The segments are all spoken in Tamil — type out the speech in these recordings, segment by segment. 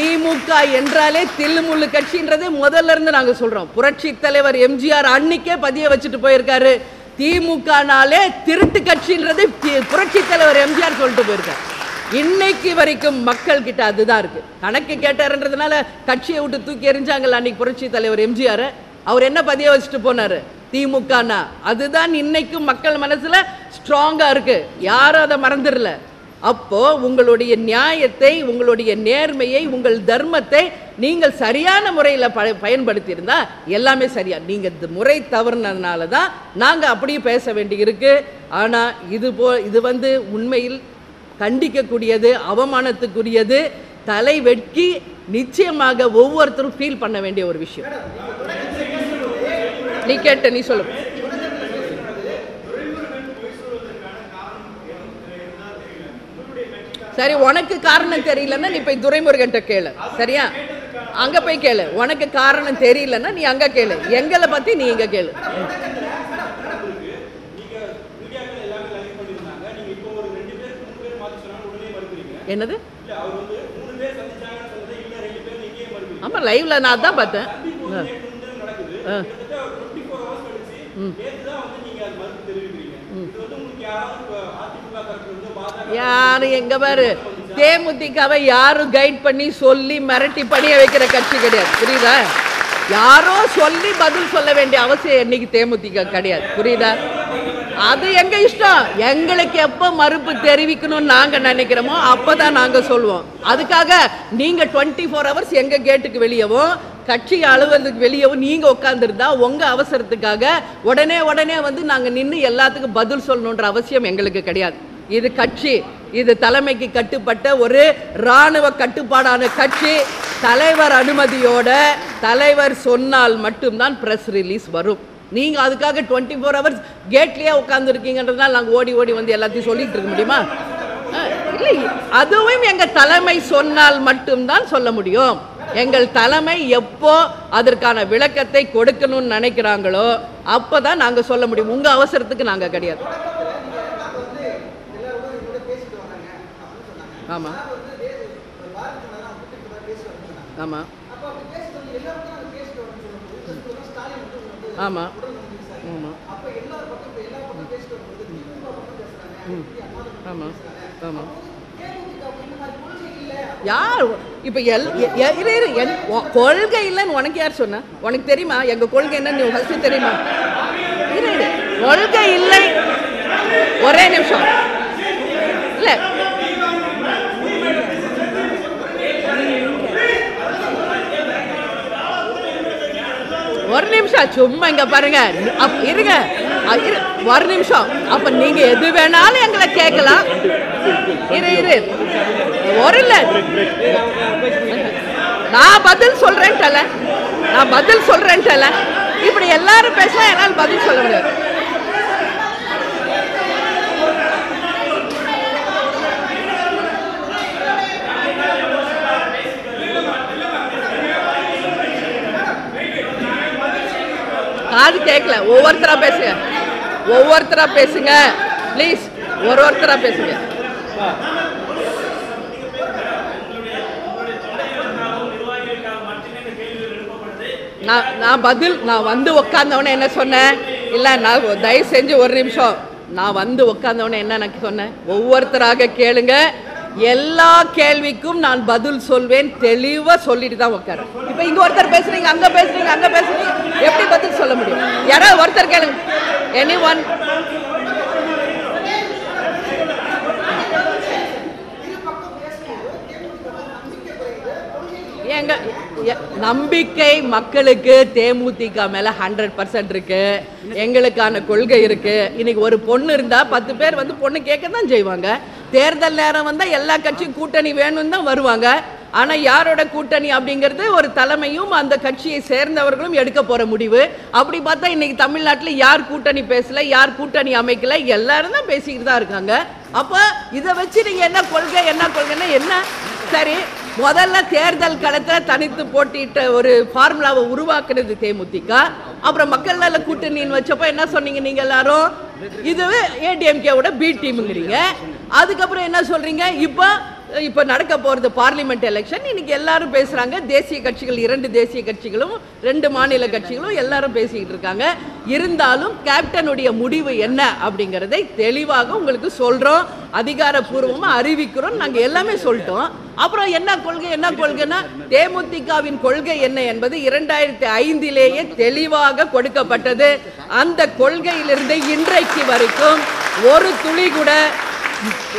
திமுக என்றாலே தில்லுமுள்ளு கட்சின்றது முதல்ல இருந்து நாங்கள் சொல்றோம். புரட்சி தலைவர் எம்ஜிஆர் அன்னைக்கே பதிய வச்சுட்டு போயிருக்காரு. திமுகனாலே திருட்டு கட்சின்றது புரட்சி தலைவர் எம்ஜிஆர் சொல்லிட்டு போயிருக்காரு. இன்னைக்கு வரைக்கும் மக்கள் கிட்ட அதுதான் இருக்கு. கணக்கு கேட்டாருன்றதுனால கட்சியை விட்டு தூக்கி எறிஞ்சாங்கல்ல அன்னைக்கு புரட்சி தலைவர் எம்ஜிஆர். அவர் என்ன பதிய வச்சுட்டு போனாரு? திமுகனா? அதுதான் இன்னைக்கும் மக்கள் மனசுல ஸ்ட்ராங்கா இருக்கு. யாரும் அதை மறந்துடல. அப்போ உங்களுடைய நியாயத்தை உங்களுடைய நேர்மையை உங்கள் தர்மத்தை நீங்கள் சரியான முறையில் ப பயன்படுத்தியிருந்தா எல்லாமே சரியா. நீங்கள் இந்த முறை தவறுனதுனால தான் நாங்கள் அப்படியே பேச வேண்டி இருக்கு ஆனால் இது போ இது வந்து உண்மையில் கண்டிக்கக்கூடியது அவமானத்துக்குரியது தலை வெட்கி நிச்சயமாக ஒவ்வொருத்தரும் ஃபீல் பண்ண வேண்டிய ஒரு விஷயம். நீ கேட்ட நீ சொல்லு. சரி உனக்கு காரணம் தெரியலன்னா நீ போய் துரைமுருகன்ட்ட கேளு. சரியா? அங்க போய் கேளு. உனக்கு காரணம் தெரியலன்னா நீ அங்க கேளு. எங்களை பத்தி நீ இங்க கேளு. என்னது? ஆமா லைவ்ல நான் தான் பார்த்தேன். ஆ. ஆ. ம். யாரு எங்க பாரு? தேமுதிகவை யாரும் கைட் பண்ணி சொல்லி மிரட்டி பணிய வைக்கிற கட்சி கிடையாது. புரியுதா? யாரோ சொல்லி பதில் சொல்ல வேண்டிய அவசியம் இன்னைக்கு தேமுதிக கிடையாது. புரியுதா? அது எங்க இஷ்டம்? எங்களுக்கு எப்போ மறுப்பு தெரிவிக்கணும்னு நாங்க நினைக்கிறோமோ அப்பதான் நாங்க சொல்லுவோம் அதுக்காக நீங்க டுவெண்ட்டி ஃபோர் ஹவர்ஸ் எங்க கேட்டுக்கு வெளியவும் கட்சி அலுவலகத்துக்கு வெளியவும் நீங்க உட்காந்துருந்தா உங்க அவசரத்துக்காக உடனே உடனே வந்து நாங்க நின்று எல்லாத்துக்கும் பதில் சொல்லணுன்ற அவசியம் எங்களுக்கு கிடையாது. இது கட்சி. இது தலைமைக்கு கட்டுப்பட்ட ஒரு இராணுவ கட்டுப்பாடான கட்சி. தலைவர் அனுமதியோட தலைவர் சொன்னால் மட்டும்தான் ப்ரெஸ் ரிலீஸ் வரும். நீங்க அதுக்காக டுவெண்ட்டி ஃபோர் ஹவர்ஸ் கேட்லயே உட்காந்துருக்கீங்கன்றதுனால நாங்கள் ஓடி ஓடி வந்து எல்லாத்தையும் சொல்லிட்டு இருக்க முடியுமா? இல்லை அதுவும் எங்க தலைமை சொன்னால் மட்டும்தான் சொல்ல முடியும். எங்கள் தலைமை எப்போ அதற்கான விளக்கத்தை கொடுக்கணும்னு நினைக்கிறாங்களோ அப்பதான் நாங்க சொல்ல முடியும். உங்க அவசரத்துக்கு நாங்க கிடையாது. ஆமா. ஆமா. ஆமா. ஆமா. ம். ஆமா. ஆமா. யார் இப்போ எல் எ- இரு என் கொள்கை இல்லைன்னு உனக்கு யார் சொன்ன? உனக்கு தெரியுமா? எங்கள் கொள்கை என்னன்னு ஃபர்ஸ்ட் தெரியுமா? இரு கொள்கை இல்லை. ஒரே நிமிஷம். இல்லை. ஒரு நிமிஷம் சும்மா இங்க பாருங்க. அப்- இருங்க. இரு. ஒரு நிமிஷம். அப்ப நீங்க எது வேணாலும் எங்களை கேட்கலாம். இரு இரு. ஒரு நான் பதில் சொல்றேன்ட்டல நான் பதில் சொல்றேன்ட்டல இப்படி எல்லாரும் பேசலாம் என்னால் பதில் சொல்ல முடியாது. காது கேட்கல ஒவ்வொருத்தரா பேசுங்க. ஒவ்வொருத்தரா பேசுங்க. ப்ளீஸ் ஒரு ஒருத்தரா பேசுங்க. நான் நான் பதில் நான் வந்து உட்காந்தவொடனே என்ன சொன்னேன்? இல்லை நான் தயவு செஞ்சு ஒரு நிமிஷம். நான் வந்து உட்காந்தவொடனே என்ன எனக்கு சொன்னேன்? ஒவ்வொருத்தராக கேளுங்க. எல்லா கேள்விக்கும் நான் பதில் சொல்வேன். தெளிவாக சொல்லிட்டு தான் உட்காரேன் இப்போ இங்கே ஒருத்தர் பேசுறீங்க அங்கே பேசுறீங்க அங்கே பேசுறீங்க. எப்படி பதில் சொல்ல முடியும்? யாராவது ஒருத்தர் கேளுங்க. எனி ஒன் எங்க நம்பிக்கை மக்களுக்கு தேமுதிக மேல ஹண்ட்ரட் பர்சன்ட் இருக்கு. எங்களுக்கான கொள்கை இருக்கு. இன்னைக்கு ஒரு பொண்ணு இருந்தா பத்து பேர் வந்து பொண்ணு கேட்க தான் செய்வாங்க. தேர்தல் நேரம் வந்தா எல்லா கட்சியும் கூட்டணி வேணும்னு தான் வருவாங்க. ஆனா யாரோட கூட்டணி அப்படிங்கிறது ஒரு தலைமையும் அந்த கட்சியை சேர்ந்தவர்களும் எடுக்க போற முடிவு. அப்படி பார்த்தா இன்னைக்கு தமிழ்நாட்டில் யார் கூட்டணி பேசல யார் கூட்டணி அமைக்கல எல்லாரும் தான் பேசிக்கிட்டு தான் இருக்காங்க. அப்போ இதை வச்சு நீங்க என்ன கொள்கை என்ன கொள்கைன்னா என்ன? சரி முதல்ல தேர்தல் களத்தில் தனித்து போட்டியிட்ட ஒரு ஃபார்முலாவை உருவாக்குனது தேமுதிக. அப்புறம் மக்கள் நல கூட்டணின்னு வச்சப்போ என்ன சொன்னீங்க நீங்க எல்லாரும்? இது ஏடிஎம்கேவோட பி டீமுங்கிறீங்க அதுக்கப்புறம் என்ன சொல்றீங்க? இப்போ இப்போ நடக்க போகிறது பார்லிமெண்ட் எலெக்ஷன் இன்னைக்கு எல்லாரும் பேசுகிறாங்க தேசிய கட்சிகள் இரண்டு தேசிய கட்சிகளும் ரெண்டு மாநில கட்சிகளும் எல்லாரும் பேசிக்கிட்டு இருக்காங்க. இருந்தாலும் கேப்டனுடைய முடிவு என்ன அப்படிங்கிறதை தெளிவாக உங்களுக்கு சொல்கிறோம் அதிகாரப்பூர்வமாக அறிவிக்கிறோம். நாங்கள் எல்லாமே சொல்லிட்டோம். அப்புறம் என்ன கொள்கை என்ன கொள்கைன்னா தேமுதிகவின் கொள்கை என்ன என்பது இரண்டாயிரத்தி ஐந்திலேயே தெளிவாக கொடுக்கப்பட்டது. அந்த கொள்கையிலிருந்து இன்றைக்கு வரைக்கும் ஒரு துளி கூட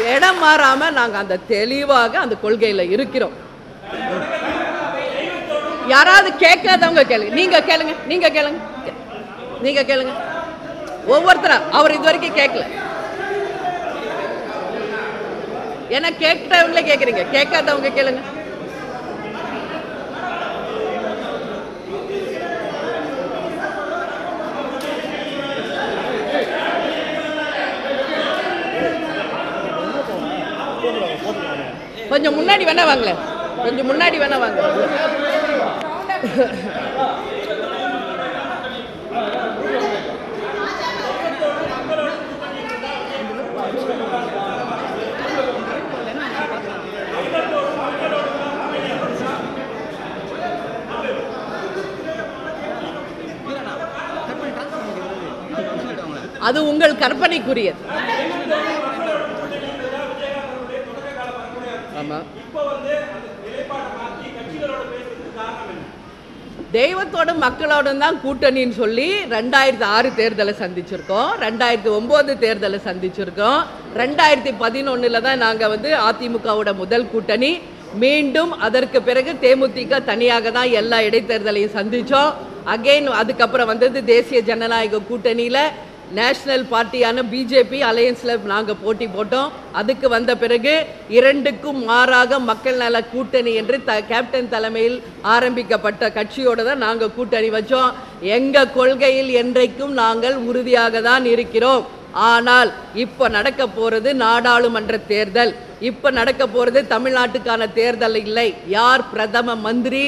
இடம் மாறாம நாங்க அந்த தெளிவாக அந்த கொள்கையில இருக்கிறோம். யாராவது கேட்காதவங்க கேளுங்க நீங்க கேளுங்க. நீங்க கேளுங்க. நீங்க கேளுங்க. ஒவ்வொருத்தரா? அவர் இது வரைக்கும் கேட்கல. ஏன்னா கேட்டவங்களே கேக்குறீங்க. கேட்காதவங்க கேளுங்க. கொஞ்சம் முன்னாடி வேணா வாங்களேன் கொஞ்சம் முன்னாடி வேணா வாங்க. அது உங்கள் கற்பனைக்குரியது. தெய்வத்தோட மக்களோட தான் கூட்டணின்னு சொல்லி ரெண்டாயிரத்தி ஆறு தேர்தலை சந்திச்சிருக்கோம். ரெண்டாயிரத்தி ஒம்பது தேர்தலை சந்திச்சிருக்கோம். ரெண்டாயிரத்தி பதினொன்றில் தான் நாங்கள் வந்து அதிமுகவோட முதல் கூட்டணி. மீண்டும் அதற்கு பிறகு தேமுதிக தனியாக தான் எல்லா இடைத்தேர்தலையும் சந்தித்தோம் அகைன் அதுக்கப்புறம் வந்தது தேசிய ஜனநாயக கூட்டணியில் நேஷ்னல் பார்ட்டியான பிஜேபி அலையன்ஸில் நாங்கள் போட்டி போட்டோம். அதுக்கு வந்த பிறகு இரண்டுக்கும் மாறாக மக்கள் நல கூட்டணி என்று த கேப்டன் தலைமையில் ஆரம்பிக்கப்பட்ட கட்சியோடு தான் நாங்கள் கூட்டணி வச்சோம். எங்கள் கொள்கையில் என்றைக்கும் நாங்கள் உறுதியாக தான் இருக்கிறோம். ஆனால் இப்போ நடக்க போகிறது நாடாளுமன்ற தேர்தல். இப்போ நடக்க போகிறது தமிழ்நாட்டுக்கான தேர்தல் இல்லை. யார் பிரதம மந்திரி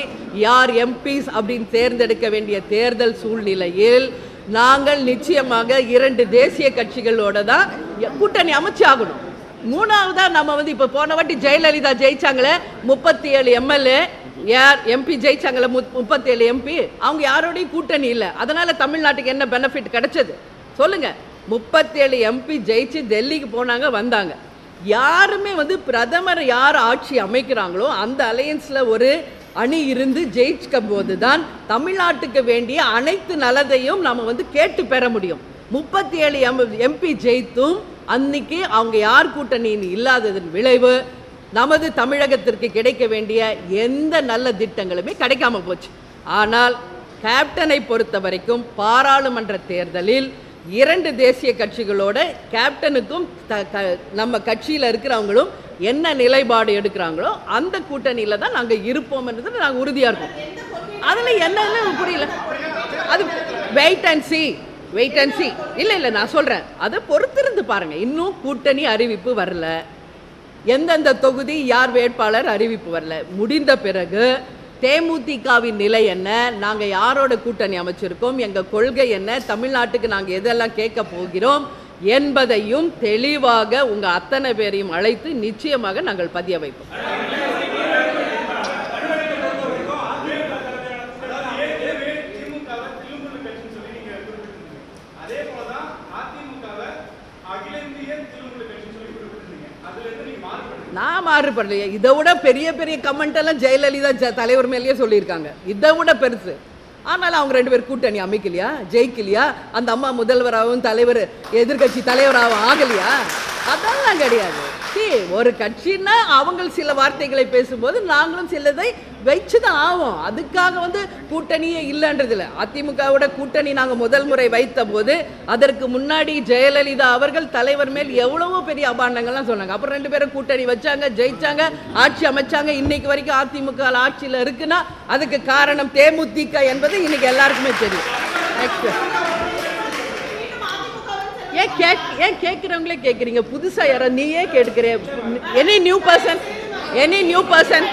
யார் எம்பிஸ் அப்படின்னு தேர்ந்தெடுக்க வேண்டிய தேர்தல் சூழ்நிலையில் நாங்கள் நிச்சயமாக இரண்டு தேசிய கட்சிகளோட தான் கூட்டணி அமைச்சாகணும் மூணாவதா நம்ம வந்து இப்போ போன வாட்டி ஜெயலலிதா ஜெயிச்சாங்களே முப்பத்தி ஏழு எம்எல்ஏ யார் எம்பி ஜெயிச்சாங்களே முப்பத்தி ஏழு எம்பி அவங்க யாரோடையும் கூட்டணி இல்லை. அதனால தமிழ்நாட்டுக்கு என்ன பெனிஃபிட் கிடைச்சது? சொல்லுங்க. முப்பத்தேழு எம்பி ஜெயிச்சு டெல்லிக்கு போனாங்க வந்தாங்க. யாருமே வந்து பிரதமர் யார் ஆட்சி அமைக்கிறாங்களோ அந்த அலையன்ஸில் ஒரு அணி இருந்து ஜெயிச்சுக்கும் போது தான் தமிழ்நாட்டுக்கு வேண்டிய அனைத்து நலத்தையும் நம்ம வந்து கேட்டு பெற முடியும். முப்பத்தி ஏழு எம் எம்பி ஜெயித்தும் அன்னைக்கு அவங்க யார் கூட்டணியின் இல்லாததன் விளைவு நமது தமிழகத்திற்கு கிடைக்க வேண்டிய எந்த நல்ல திட்டங்களுமே கிடைக்காம போச்சு. ஆனால் கேப்டனை பொறுத்த வரைக்கும் பாராளுமன்ற தேர்தலில் இரண்டு தேசிய கட்சிகளோட கேப்டனுக்கும் த- நம்ம கட்சியில் இருக்கிறவங்களும் என்ன நிலைப்பாடு எடுக்கிறாங்களோ அந்த கூட்டணியில் தான் நாங்கள் இருப்போம்ன்றது நாங்கள் உறுதியாக இருக்கோம். அதில் என்னன்னு புரியல. அது wait and see wait and see இல்லை இல்லை நான் சொல்கிறேன் அதை பொறுத்திருந்து பாருங்கள் இன்னும் கூட்டணி அறிவிப்பு வரல. எந்தெந்த தொகுதி யார் வேட்பாளர் அறிவிப்பு வரல. முடிந்த பிறகு தேமுதிகவின் நிலை என்ன? நாங்கள் யாரோட கூட்டணி அமைச்சிருக்கோம்? எங்கள் கொள்கை என்ன? தமிழ்நாட்டுக்கு நாங்கள் எதெல்லாம் கேட்க போகிறோம்? என்பதையும் தெளிவாக உங்கள் அத்தனை பேரையும் அழைத்து நிச்சயமாக நாங்கள் பதிய வைப்போம். நான் மாறுபடலையே. இதை விட பெரிய பெரிய கமெண்ட் எல்லாம் ஜெயலலிதா தலைவர் மேலேயே சொல்லியிருக்காங்க. இதை விட பெருசு. ஆனாலும் அவங்க ரெண்டு பேர் கூட்டணி அமைக்கலையா? ஜெயிக்கலையா? அந்த அம்மா முதல்வராகவும் தலைவர் எதிர்க்கட்சி தலைவராகவும் ஆகலையா? அதெல்லாம் கிடையாது. கட்சி ஒரு கட்சின்னா அவங்க சில வார்த்தைகளை பேசும்போது நாங்களும் சிலதை வச்சு தான் ஆகும் அதுக்காக வந்து கூட்டணியே இல்லைன்றது இல்லை அதிமுகவோட கூட்டணி நாங்கள் முதல் முறை வைத்த போது அதற்கு முன்னாடி ஜெயலலிதா அவர்கள் தலைவர் மேல் எவ்வளவோ பெரிய அபாண்டங்கள்லாம் சொன்னாங்க. அப்புறம் ரெண்டு பேரும் கூட்டணி வச்சாங்க ஜெயிச்சாங்க ஆட்சி அமைச்சாங்க. இன்னைக்கு வரைக்கும் அதிமுக ஆட்சியில் இருக்குன்னா அதுக்கு காரணம் தேமுதிக என்பது இன்னைக்கு எல்லாருக்குமே தெரியும். நெக்ஸ்ட் ஏன் கேக் ஏன் கேட்குறவங்களே கேட்குறீங்க? புதுசா யாரோ நீயே கேட்குற any new person any new person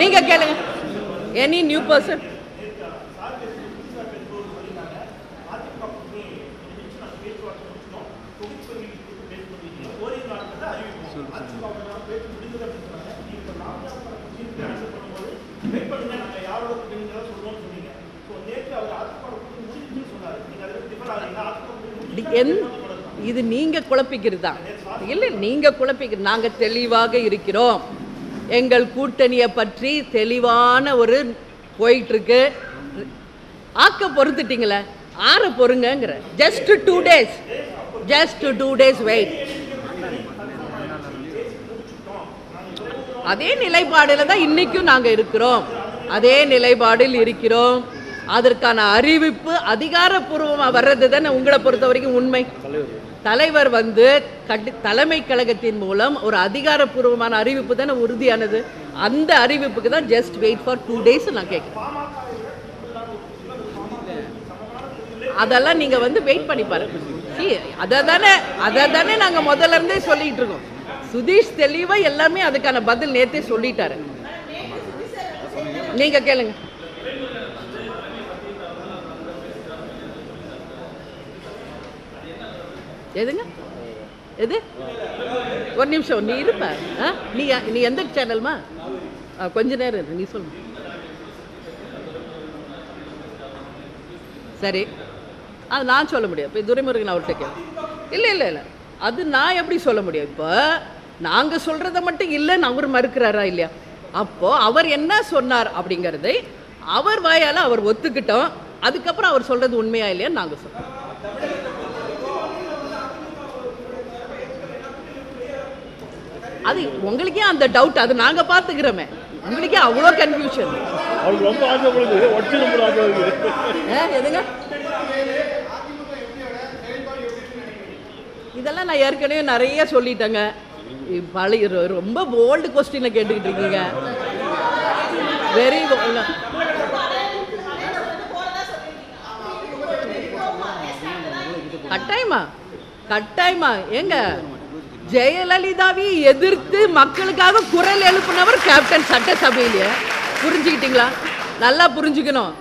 நீங்க கேளுங்க. எனி நியூ பர்சன் என் இது நீங்கள் குழப்பிக்கிறது? தான் இல்லை நீங்கள் குழப்பிக்கிற நாங்கள் தெளிவாக இருக்கிறோம். எங்கள் கூட்டணியை பற்றி தெளிவான ஒரு போயிட்டுருக்கு. ஆக்க பொறுத்துட்டீங்களே ஆற பொறுங்கங்கிற. Just two days just two days wait அதே நிலைப்பாடில் தான் இன்னைக்கும் நாங்கள் இருக்கிறோம். அதே நிலைப்பாடில் இருக்கிறோம். அதற்கான அறிவிப்பு அதிகாரப்பூர்வமாக வர்றது தானே உங்களை பொறுத்த வரைக்கும் உண்மை. தலைவர் வந்து கட்டு தலைமை கழகத்தின் மூலம் ஒரு அதிகாரப்பூர்வமான அறிவிப்பு தானே உறுதியானது. அந்த அறிவிப்புக்கு தான் just wait for two days நான் கேட்குறேன். அதெல்லாம் நீங்கள் வந்து வெயிட் பண்ணி பாருங்க. அதை தானே அதை தானே நாங்கள் முதல்ல இருந்தே சொல்லிட்டு இருக்கோம். சுதீஷ் தெளிவாக எல்லாமே அதுக்கான பதில் நேற்றே சொல்லிட்டாரு. நீங்கள் கேளுங்க. எதுங்க? எது? ஒரு நிமிஷம் நீ இருப்ப. ஆ? நீ நீ எந்த சேனல்மா கொஞ்ச நேரம் இரு நீ சொல்லு. சரி. அது நான் சொல்ல முடியும் இப்போ துரைமுருகன் அவர்கிட்ட கேளு. இல்லை இல்லை இல்லை. அது நான் எப்படி சொல்ல முடியும்? இப்போ நாங்கள் சொல்கிறத மட்டும் இல்லைன்னு அவர் மறுக்கிறாரா இல்லையா? அப்போ அவர் என்ன சொன்னார் அப்படிங்கிறதை அவர் வாயால் அவர் ஒத்துக்கிட்டோம். அதுக்கப்புறம் அவர் சொல்கிறது உண்மையா இல்லையான்னு நாங்கள் சொல்கிறோம் அது உங்களுக்கே அந்த டவுட் அது நாங்கள் பார்த்துக்கிறோமே. உங்களுக்கே அவ்வளோ கன்ஃபியூஷன் ரொம்ப எதுங்க? இதெல்லாம் நான் ஏற்கனவே நிறைய சொல்லிட்டேங்க. பழைய ரொம்ப போல்டு கொஸ்டினை கேட்டுக்கிட்டு இருக்கீங்க. வெரி கட்டாயமா? கட்டாயமா. ஏங்க ஜெயலலிதாவை எதிர்த்து மக்களுக்காக குரல் எழுப்பினவர் கேப்டன் சட்டசபையிலேயே புரிஞ்சுக்கிட்டீங்களா? நல்லா புரிஞ்சுக்கணும்.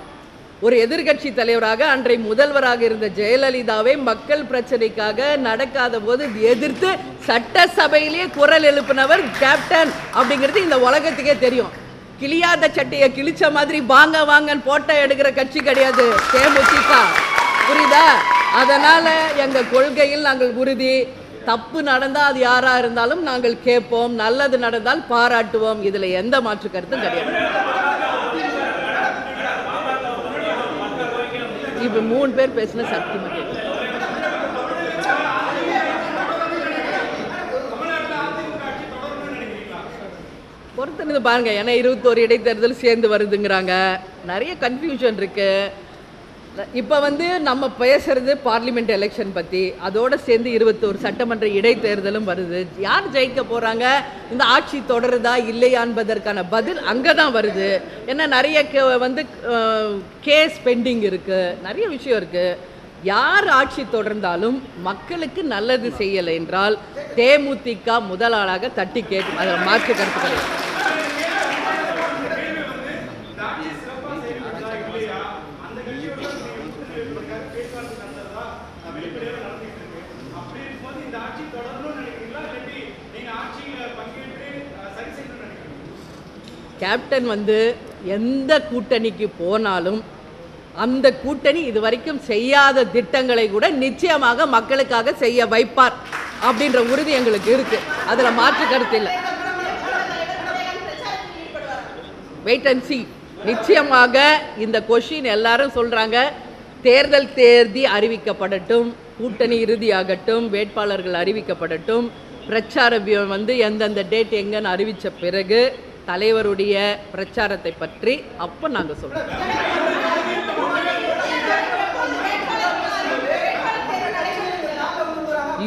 ஒரு எதிர்க்கட்சி தலைவராக அன்றைய முதல்வராக இருந்த ஜெயலலிதாவை மக்கள் பிரச்சனைக்காக நடக்காத போது எதிர்த்து சட்டசபையிலேயே குரல் எழுப்பினவர் கேப்டன் அப்படிங்கிறது இந்த உலகத்துக்கே தெரியும். கிளியாத சட்டையை கிழிச்ச மாதிரி வாங்க வாங்கன்னு போட்டோ எடுக்கிற கட்சி கிடையாது. தேமுதிக. புரியுதா? அதனால எங்க கொள்கையில் நாங்கள் உறுதி. தப்பு நடந்தால் அது யாராக இருந்தாலும் நாங்கள் கேட்போம் நல்லது நடந்தால் பாராட்டுவோம். இதில் எந்த மாற்று கருத்தும் கிடையாது. இப்போ மூணு பேர் பேசின சக்தி கேட்கல. பொறுத்திருந்து பாருங்க ஏன்னா இருபத்தோரு இடைத்தேர்தல் சேர்ந்து வருதுங்கிறாங்க. நிறைய கன்ஃபியூஷன் இருக்குது இப்போ வந்து நம்ம பேசுறது பார்லிமெண்ட் எலெக்ஷன் பற்றி அதோட சேர்ந்து இருபத்தோரு சட்டமன்ற இடைத்தேர்தலும் வருது. யார் ஜெயிக்க போகிறாங்க இந்த ஆட்சி தொடருதா? இல்லையா என்பதற்கான பதில் அங்கே தான் வருது. ஏன்னா நிறைய வந்து கேஸ் பெண்டிங் இருக்குது நிறைய விஷயம் இருக்குது யார் ஆட்சி தொடர்ந்தாலும் மக்களுக்கு நல்லது செய்யலை என்றால் தேமுதிக முதலாளாக தட்டி கேட்கும் அதில் மாற்று கருத்து கிடையாது கேப்டன் வந்து எந்த கூட்டணிக்கு போனாலும் அந்த கூட்டணி இது வரைக்கும் செய்யாத திட்டங்களை கூட நிச்சயமாக மக்களுக்காக செய்ய வைப்பார் அப்படின்ற உறுதி எங்களுக்கு இருக்கு. அதில் மாற்று கருத்து இல்லை. வெயிட் அண்ட் நிச்சயமாக இந்த கொஷின் எல்லாரும் சொல்றாங்க. தேர்தல் தேர்தி அறிவிக்கப்படட்டும் கூட்டணி இறுதியாகட்டும் வேட்பாளர்கள் அறிவிக்கப்படட்டும் பிரச்சார வந்து எந்தெந்த டேட் எங்கன்னு அறிவித்த பிறகு தலைவருடைய பிரச்சாரத்தை பற்றி அப்போ நாங்க சொல்றோம்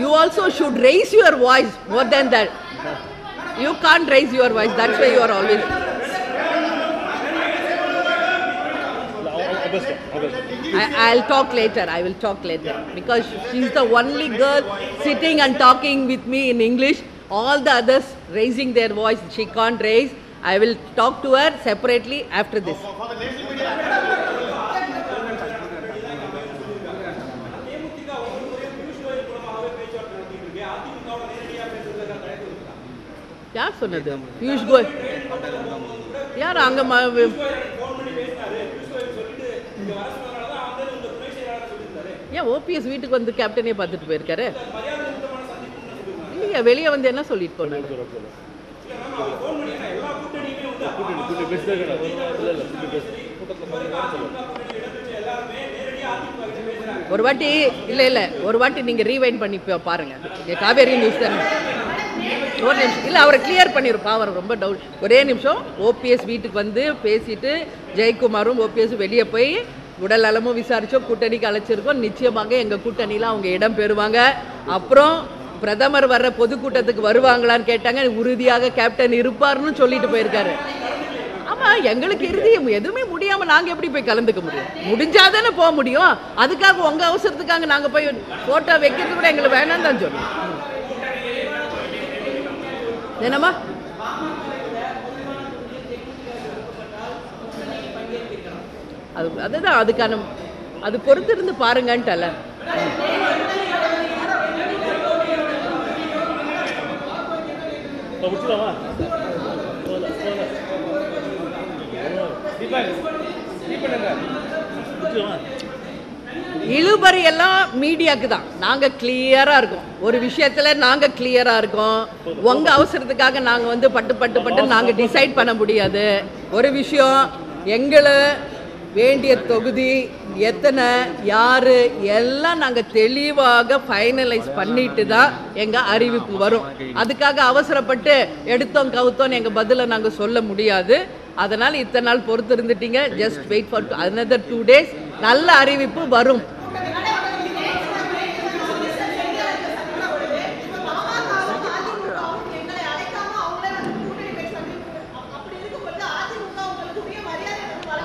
you also should raise your voice more than that you can't raise your voice that's why you are always I, I'll talk later. I will talk later because she's the only girl sitting and talking with me in English. All the others raising their voice, she can't raise. I will talk to her separately after this. யார் சொன்னது? பியூஷ் கோயல். யார் அங்கே ஏன் ஓபிஎஸ் வீட்டுக்கு வந்து கேப்டனே பார்த்துட்டு போயிருக்காரு? இல்லையா வெளியே வந்து என்ன சொல்லிட்டு போனாரு? கூட்டணி கூட்டணி இல்லை இல்லை ஒரு வாட்டி இல்லை இல்லை ஒரு வாட்டி நீங்கள் ரீவைண்ட் பண்ணி பா- பாருங்க. இங்க காவேரி நியூஸ் தானே. ஒரு நிமிஷம் இல்லை அவரை கிளியர் பண்ணியிருப்பா அவர் ரொம்ப டவுட் ஒரே நிமிஷம் ஓபிஎஸ் வீட்டுக்கு வந்து பேசிட்டு ஜெயக்குமாரும் ஓபிஎஸ் வெளியே போய் உடல் நலமும் விசாரிச்சோம் கூட்டணிக்கு அழைச்சிருக்கோம். நிச்சயமாக எங்கள் கூட்டணியில் அவங்க இடம் பெறுவாங்க. அப்புறம் பிரதமர் வர்ற பொதுக்கூட்டத்துக்கு வருவாங்களான்னு கேட்டாங்க. உறுதியாக கேப்டன் இருப்பார்னு சொல்லிட்டு போயிருக்காரு. ஆமா எங்களுக்கு இறுதி எதுவுமே முடியாம நாங்க எப்படி போய் கலந்துக்க முடியும்? முடிஞ்சாதானே போக முடியும். அதுக்காக உங்க அவசரத்துக்காக நாங்க போய் போட்டோ வைக்கிறது கூட எங்களுக்கு வேணாம் தான் சொல்லணும் என்னம்மா? அது அதுதான் அதுக்கான அது பொறுத்திருந்து பாருங்கன்ட்டு இப்போ இழுபறி எல்லாம் மீடியாக்கு தான். நாங்கள் கிளியராக இருக்கோம். ஒரு விஷயத்தில் நாங்கள் கிளியராக இருக்கோம். உங்கள் அவசரத்துக்காக நாங்கள் வந்து பட்டு பட்டு பட்டு நாங்கள் டிசைட் பண்ண முடியாது. ஒரு விஷயம் எங்களை வேண்டிய தொகுதி எத்தனை யார் எல்லாம் நாங்கள் தெளிவாக ஃபைனலைஸ் பண்ணிட்டு தான் எங்கள் அறிவிப்பு வரும். அதுக்காக அவசரப்பட்டு எடுத்தோம் கவுத்தோன்னு எங்கள் பதிலை நாங்கள் சொல்ல முடியாது. அதனால் இத்தனை நாள் பொறுத்து இருந்துட்டீங்க just wait for another two days நல்ல அறிவிப்பு வரும்.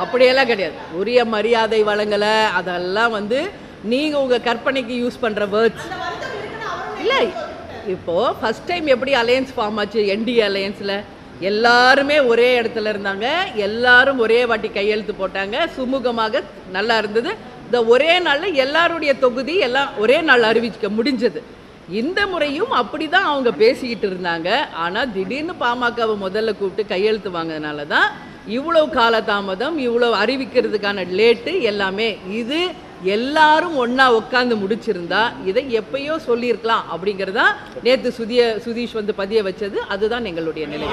அப்படியெல்லாம் கிடையாது. உரிய மரியாதை வழங்கலை அதெல்லாம் வந்து நீங்கள் உங்கள் கற்பனைக்கு யூஸ் பண்ணுற வேர்ட்ஸ் இல்லை. இப்போ ஃபர்ஸ்ட் டைம் எப்படி அலையன்ஸ் ஃபார்ம் ஆச்சு என்டிஏ அலையன்ஸில் எல்லாருமே ஒரே இடத்துல இருந்தாங்க. எல்லாரும் ஒரே வாட்டி கையெழுத்து போட்டாங்க. சுமூகமாக நல்லா இருந்தது. இந்த ஒரே நாளில் எல்லாருடைய தொகுதி எல்லாம் ஒரே நாள் அறிவிக்க முடிஞ்சது. இந்த முறையும் அப்படி தான் அவங்க பேசிக்கிட்டு இருந்தாங்க. ஆனால் திடீர்னு பாமகவை முதல்ல கூப்பிட்டு கையெழுத்து வாங்கினதுனால தான் இவ்வளவு காலதாமதம் இவ்வளவு அறிவிக்கிறதுக்கான லேட்டு எல்லாமே இது எல்லாரும் ஒன்றா உட்காந்து முடிச்சிருந்தா இதை எப்பயோ சொல்லியிருக்கலாம் அப்படிங்கிறதா நேத்து சுதிய சுதீஷ் வந்து பதிய வச்சது அதுதான் எங்களுடைய நிலை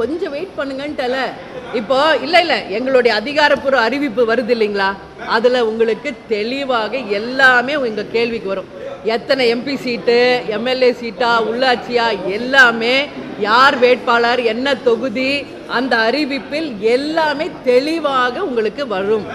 கொஞ்சம் வெயிட் பண்ணுங்கன்ட்டல. இப்போ இல்ல இல்ல எங்களுடைய அதிகாரப்பூர்வ அறிவிப்பு வருது இல்லைங்களா? அதுல உங்களுக்கு தெளிவாக எல்லாமே உங்க கேள்விக்கு வரும். எத்தனை எம்பி சீட்டு எம்எல்ஏ சீட்டா உள்ளாட்சியா எல்லாமே யார் வேட்பாளர் என்ன தொகுதி அந்த அறிவிப்பில் எல்லாமே தெளிவாக உங்களுக்கு வரும்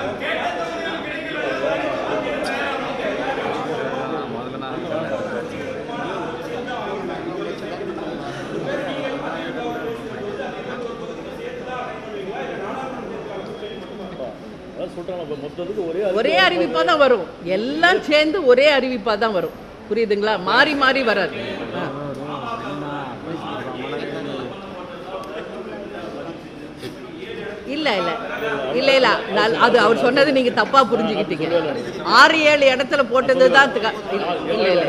அதான் சொல்றாங்க இப்போ மொத்தத்துக்கு ஒரே ஒரே அறிவிப்பா தான் வரும். எல்லாம் சேர்ந்து ஒரே அறிவிப்பா தான் வரும். புரியுதுங்களா? மாறி மாறி வராது. இல்ல இல்ல. இல்ல இல்ல. அது அவர் சொன்னது நீங்க தப்பா புரிஞ்சுக்கிட்டீங்க. ஆறு ஏழு இடத்துல போட்டது தான் இல்ல இல்ல.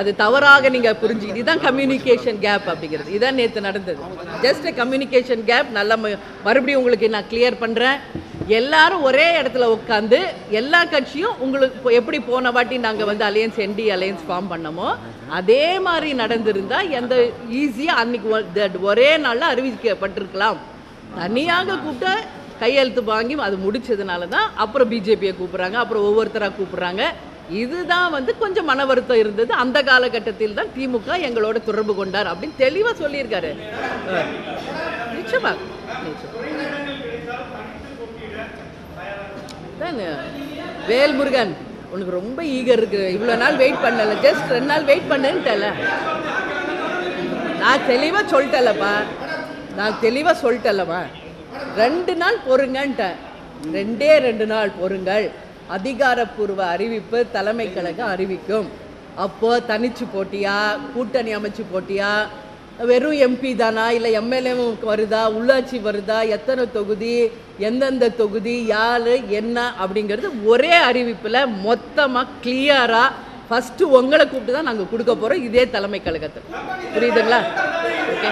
அது தவறாக நீங்கள் புரிஞ்சு இதான் கம்யூனிகேஷன் கேப் அப்படிங்கிறது. இதான் நேற்று நடந்தது. ஜஸ்ட் கம்யூனிகேஷன் கேப் நல்ல மறுபடியும் உங்களுக்கு நான் கிளியர் பண்ணுறேன் எல்லாரும் ஒரே இடத்துல உட்காந்து எல்லா கட்சியும் உங்களுக்கு இப்போ எப்படி போன வாட்டி நாங்கள் வந்து அலையன்ஸ் என்டி அலையன்ஸ் ஃபார்ம் பண்ணமோ அதே மாதிரி நடந்திருந்தால் எந்த ஈஸியாக அன்னைக்கு ஒரே நாளில் அறிவிக்கப்பட்டிருக்கலாம். தனியாக கூப்பிட்டு கையெழுத்து வாங்கி அது முடிச்சதுனால தான் அப்புறம் பிஜேபியை கூப்பிட்றாங்க அப்புறம் ஒவ்வொருத்தராக கூப்பிட்றாங்க. இதுதான் வந்து கொஞ்சம் மன வருத்தம் இருந்தது. அந்த காலகட்டத்தில் தான் திமுக எங்களோட தொடர்பு கொண்டார் அப்படின்னு தெளிவாக சொல்லியிருக்காரு. அஹ். நிச்சயமா. நிச்சயம். வேல்முருகன் உனக்கு ரொம்ப ஈகர் இருக்கு. இவ்வளோ நாள் வெயிட் பண்ணல. ஜஸ்ட் ரெண்டு நாள் வெயிட் பண்ணுன்ட்டல. நான் தெளிவாக சொல்லிட்டேன்லப்பா. நான் தெளிவாக சொல்லிட்டேன்லப்பா ரெண்டு நாள் பொறுங்கன்ட்டேன். ரெண்டே ரெண்டு நாள் பொறுங்கள். அதிகாரப்பூர்வ அறிவிப்பு தலைமை கழகம் அறிவிக்கும். அப்போது தனிச்சு போட்டியா? கூட்டணி அமைச்சு போட்டியா? வெறும் எம்பி தானா? இல்லை எம்எல்ஏவும் வருதா? உள்ளாட்சி வருதா? எத்தனை தொகுதி? எந்தெந்த தொகுதி? யாரு? என்ன? அப்படிங்கிறது ஒரே அறிவிப்பில் மொத்தமாக கிளியராக ஃபஸ்ட்டு உங்களை கூப்பிட்டு தான் நாங்கள் கொடுக்க போகிறோம் இதே தலைமை கழகத்தில். புரியுதுங்களா? ஓகே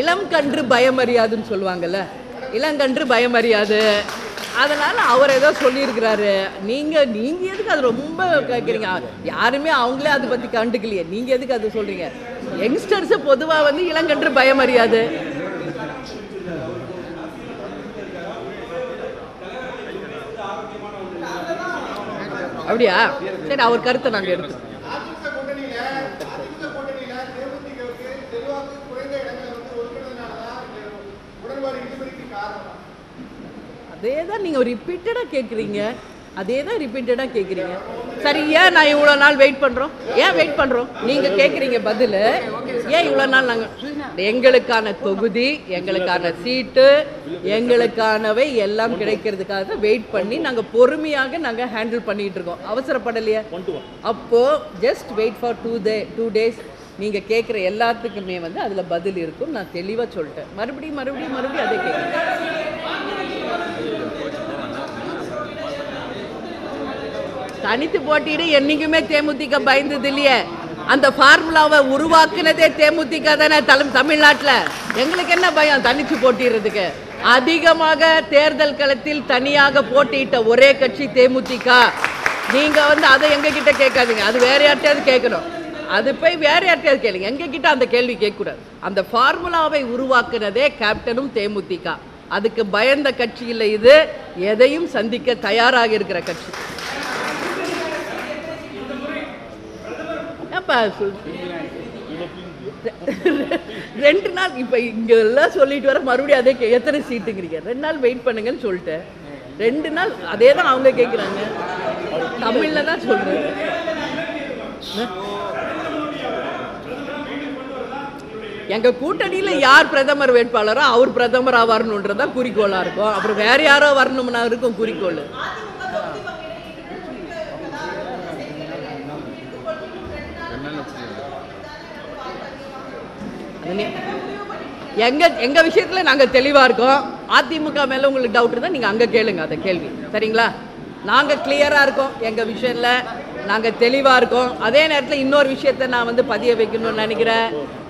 இளம் கன்று பயமறியாதுன்னு சொல்லுவாங்கல்ல. இளங்கன்று பயமறியாது அதனால் அவர் ஏதோ சொல்லியிருக்கிறாரு. நீங்கள் நீங்கள் எதுக்கு அது ரொம்ப கேட்குறீங்க யாருமே அவங்களே அதை பற்றி கண்டுக்கலையே. நீங்கள் எதுக்கு அது சொல்கிறீங்க யங்ஸ்டர்ஸு பொதுவாக வந்து இளங்கன்று பயமறியாது அப்படியா? சரி அவர் கருத்தை நாங்கள் எடுத்துக்கோம் அதிமுக கூட்டணியில அதிமுக கூட்டணியில தேமுதிகவுக்கு செல்வாக்கு குறைந்த இடங்களை வந்து ஒதுக்குறதுனால தான் இந்த உடன்பாடு இழுபறிக்கு காரணம் அதே தான் நீங்கள் ரிப்பீட்டடாக கேட்குறீங்க அதே தான் ரிப்பீட்டடாக கேட்குறீங்க சரி ஏன் நான் இவ்வளோ நாள் வெயிட் பண்ணுறோம் ஏன் வெயிட் பண்ணுறோம் நீங்கள் கேட்குறீங்க பதில். ஏன் இவ்வளோ நாள் நாங்கள் எங்களுக்கான தொகுதி எங்களுக்கான சீட்டு எங்களுக்கானவை எல்லாம் கிடைக்கிறதுக்காக தான் வெயிட் பண்ணி நாங்கள் பொறுமையாக நாங்கள் ஹேண்டில் பண்ணிகிட்டு இருக்கோம். அவசரப்படலையே. அப்போது just wait for two day two days நீங்கள் கேட்குற எல்லாத்துக்குமே வந்து அதில் பதில் இருக்கும். நான் தெளிவாக சொல்லிட்டேன். மறுபடியும் மறுபடியும் மறுபடியும் அதை கேட்குறேன் தனித்து போட்டியிட என்னைக்குமே தேமுதிக பயந்தது இல்லையே. அந்த ஃபார்முலாவை உருவாக்குனதே தேமுதிக தானே தலம் தமிழ்நாட்டில். எங்களுக்கு என்ன பயம் தனித்து போட்டிடுறதுக்கு அதிகமாக தேர்தல் களத்தில் தனியாக போட்டியிட்ட ஒரே கட்சி தேமுதிக. நீங்கள் வந்து அதை எங்ககிட்ட கேட்காதீங்க. அது வேற யார்ட்டையாவது கேட்கணும். அது போய் வேற யார்ட்டையாவது கேளுங்க. எங்ககிட்ட அந்த கேள்வி கேட்கக்கூடாது. அந்த ஃபார்முலாவை உருவாக்குனதே கேப்டனும் தேமுதிக. அதுக்கு பயந்த கட்சி இல்லை இது. எதையும் சந்திக்க தயாராக இருக்கிற கட்சி. ரெண்டு நாள் இப்போ இங்க எல்லாம் சொல்லிட்டு வர மறுபடியும் அதே கே- எத்தனை சீட்டுங்கிறீங்க? ரெண்டு நாள் வெயிட் பண்ணுங்கன்னு சொல்லிட்டேன். ரெண்டு நாள் அதே தான் அவங்க கேட்குறாங்க தமிழில் தான் சொல்கிறேன் எங்க கூட்டணியில யார் பிரதமர் வேட்பாளரோ அவர் பிரதமரா வரணுன்றது தான் குறிக்கோளா இருக்கும். அப்புறம் வேற யாரோ வரணும்னா இருக்கும் குறிக்கோள். எங்க எங்க விஷயத்துல நாங்க தெளிவா இருக்கோம். அதிமுக மேல உங்களுக்கு டவுட் இருந்தா நீங்க அங்க கேளுங்க அந்த கேள்வி. சரிங்களா? நாங்க கிளியரா இருக்கோம் எங்க விஷயம்ல நாங்க தெளிவா இருக்கோம். அதே நேரத்துல இன்னொரு விஷயத்த நான் வந்து பதிய வைக்கணும்னு நினைக்கிறேன்.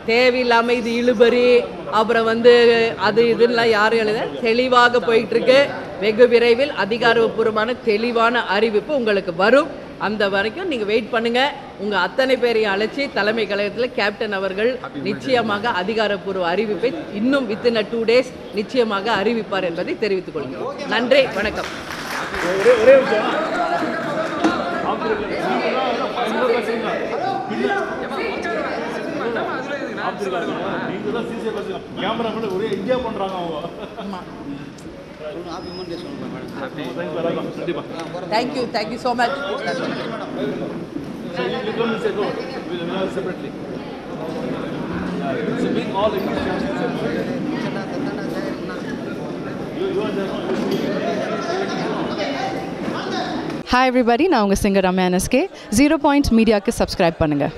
தேவையில்லாமல் இது இழுபறி அப்புறம் வந்து அது இதுலாம் யாரும் எழுத தெளிவாக போயிட்டு இருக்கு வெகு விரைவில் அதிகாரப்பூர்வமான தெளிவான அறிவிப்பு உங்களுக்கு வரும் அந்த வரைக்கும் நீங்கள் வெயிட் பண்ணுங்க உங்கள் அத்தனை பேரையும் அழைச்சி தலைமை கழகத்தில் கேப்டன் அவர்கள் நிச்சயமாக அதிகாரப்பூர்வ அறிவிப்பை இன்னும் வித்தின் டூ டேஸ் நிச்சயமாக அறிவிப்பார் என்பதை தெரிவித்துக் கொள்கிறோம் நன்றி வணக்கம் ஒரே கேமராமேன் ஒரே இந்தியா பண்றாங்க அவங்க தேங்க்ஸ் வராங்க கண்டிப்பா thank you thank you so much So you you come and say, no, we will have separately. Yeah, so being all English You, you are there. Hi everybody நான் உங்கள் singer Ramya NSK zero point மீடியாவுக்கு சப்ஸ்கிரைப் பண்ணுங்கள்